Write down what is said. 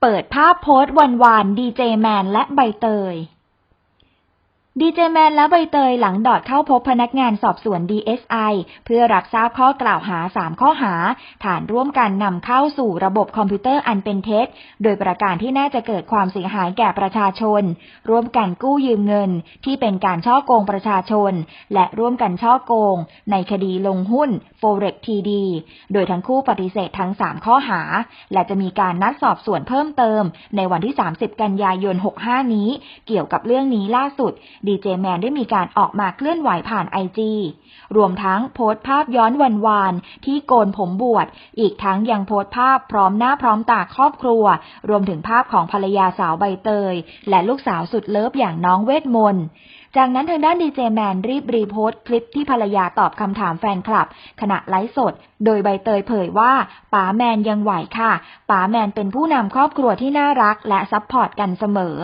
เปิดภาพโพสต์วันวานดีเจแมนและใบเตย ดีเจแมนและใบเตยหลังดอดเข้าพบพนักงานสอบสวน DSI เพื่อรับทราบข้อกล่าวหา 3 ข้อหา ฐานร่วมกันนำเข้าสู่ระบบคอมพิวเตอร์อันเป็นเท็จ โดยประการที่น่าจะเกิดความเสียหายแก่ประชาชน ร่วมกันกู้ยืมเงิน ที่เป็นการช่อโกงประชาชน และร่วมกันช่อโกง ในคดีลงหุ้น Forex TD โดยทั้งคู่ปฏิเสธทั้ง 3 ข้อหา และจะมีการนัดสอบสวนเพิ่มเติม ในวันที่ 30 กันยายน 65 นี้ เกี่ยวกับเรื่องนี้ล่าสุดดีเจแมนได้มีการออกมาเคลื่อนไหวผ่านไอจีรวมทั้งโพสต์ภาพย้อนวันวานที่โกนผมบวช อีกทั้งยังโพสต์ภาพพร้อมหน้าพร้อมตาครอบครัว รวมถึงภาพของภรรยาสาวใบเตย และลูกสาวสุดเลิฟอย่างน้องเวทมนต์จากนั้นทางด้านดีเจแมนรีบรีโพสต์คลิปที่ภรรยาตอบคำถามแฟนคลับ ขณะไลฟ์สด โดยใบเตยเผยว่าป๋าแมนยังไหวค่ะป๋าแมนเป็นผู้นำครอบครัวที่น่ารักและซัพพอร์ตกันเสมอ